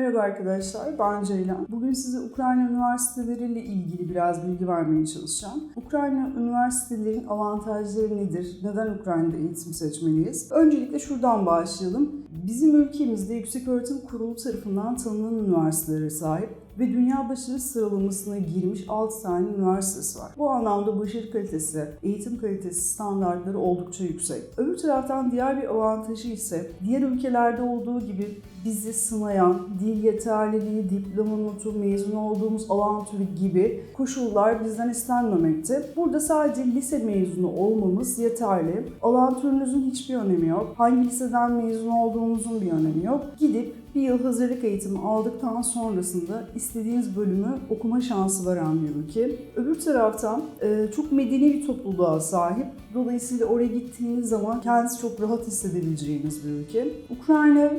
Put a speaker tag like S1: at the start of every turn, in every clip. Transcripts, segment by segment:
S1: Merhaba arkadaşlar, ben Ceylan. Bugün size Ukrayna üniversiteleriyle ilgili biraz bilgi vermeye çalışacağım. Ukrayna üniversitelerinin avantajları nedir? Neden Ukrayna'da eğitim seçmeliyiz? Öncelikle şuradan başlayalım. Bizim ülkemizde Yükseköğretim Kurulu tarafından tanınan üniversitelere sahip ve dünya başarı sıralamasına girmiş 6 tane üniversitesi var. Bu anlamda başarı kalitesi, eğitim kalitesi standartları oldukça yüksek. Öbür taraftan diğer bir avantajı ise diğer ülkelerde olduğu gibi bizi sınayan, dil yeterliliği, diploma notu, mezun olduğumuz alan türü gibi koşullar bizden istenmemekte. Burada sadece lise mezunu olmamız yeterli. Alan türünüzün hiçbir önemi yok. Hangi liseden mezun olduğunuzun bir önemi yok. Gidip bir yıl hazırlık eğitimi aldıktan sonrasında istediğiniz bölümü okuma şansı veren bir ülke. Öbür taraftan e, çok medeni bir topluluğa sahip. Dolayısıyla oraya gittiğiniz zaman kendinizi çok rahat hissedebileceğiniz bir ülke. Ukrayna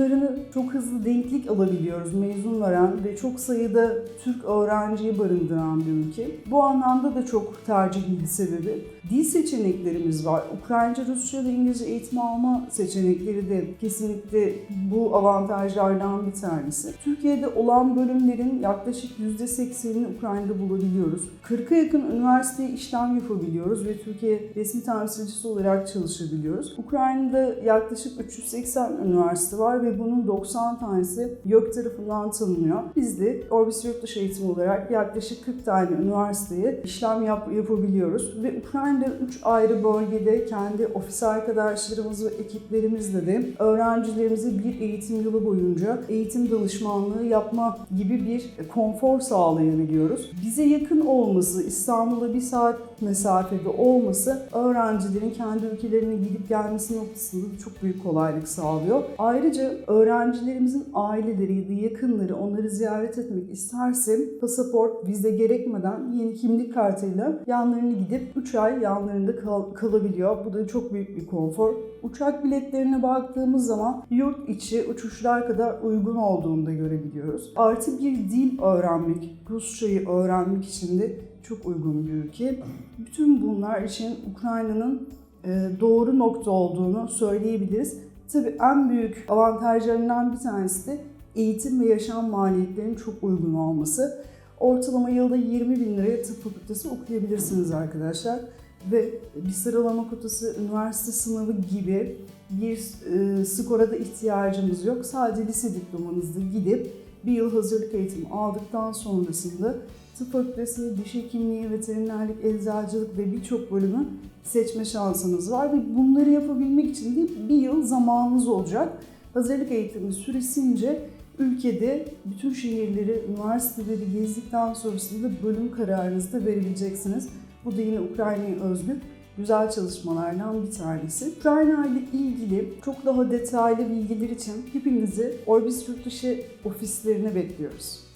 S1: mezunlarını çok hızlı denklik alabiliyoruz. Mezun veren ve çok sayıda Türk öğrenciyi barındıran bir ülke. Bu anlamda da çok tercihin sebebi. Dil seçeneklerimiz var. Ukraynaca, Rusça ve İngilizce eğitim alma seçenekleri de kesinlikle bu avantajlardan bir tanesi. Türkiye'de olan bölümlerin yaklaşık %80'ini Ukrayna'da bulabiliyoruz. 40'a yakın üniversiteye işlem yapabiliyoruz ve Türkiye resmi temsilcisi olarak çalışabiliyoruz. Ukrayna'da yaklaşık 380 üniversite var ve bunun 90 tanesi YÖK tarafından tanınıyor. Biz de Orbis Yurtdışı Eğitim olarak yaklaşık 40 tane üniversiteye işlem yap yapabiliyoruz ve Ukrayna'da 3 ayrı bölgede kendi ofis arkadaşlarımız ve ekiplerimizle de öğrencilerimize bir eğitim yılı boyunca eğitim danışmanlığı yapma gibi bir konfor sağlayabiliyoruz. Bize yakın olması, İstanbul'a bir saat mesafede olması öğrencilerin kendi ülkelerine gidip gelmesi noktasında da çok büyük kolaylık sağlıyor. Ayrıca öğrencilerimizin aileleri ya da yakınları onları ziyaret etmek isterse pasaport, vize gerekmeden yeni kimlik kartıyla yanlarına gidip 3 ay yanlarında kal- kalabiliyor. Bu da çok büyük bir konfor. Uçak biletlerine baktığımız zaman yurt içi uçuşlar kadar uygun olduğunu da görebiliyoruz. Artı bir dil öğrenmek, Rusçayı öğrenmek için de çok uygun bir ülke. Bütün bunlar için Ukrayna'nın e, doğru nokta olduğunu söyleyebiliriz. Tabii en büyük avantajlarından bir tanesi de eğitim ve yaşam maliyetlerinin çok uygun olması. Ortalama yılda 20 bin liraya tıp fakültesi okuyabilirsiniz arkadaşlar. Ve bir sıralama kotası, üniversite sınavı gibi bir e, skora da ihtiyacımız yok. Sadece lise diplomanızla gidip bir yıl hazırlık eğitimi aldıktan sonrasında tıp fakültesi, diş hekimliği, veterinerlik, eczacılık ve birçok bölümü seçme şansınız var. Ve bunları yapabilmek için de bir yıl zamanınız olacak. Hazırlık eğitimi süresince ülkede bütün şehirleri, üniversiteleri gezdikten sonrasında bölüm kararınızı da verebileceksiniz. Bu da yine Ukrayna'ya özgü güzel çalışmalardan bir tanesi. Ukrayna ile ilgili çok daha detaylı bilgiler için hepinizi Orbis Yurtdışı ofislerine bekliyoruz.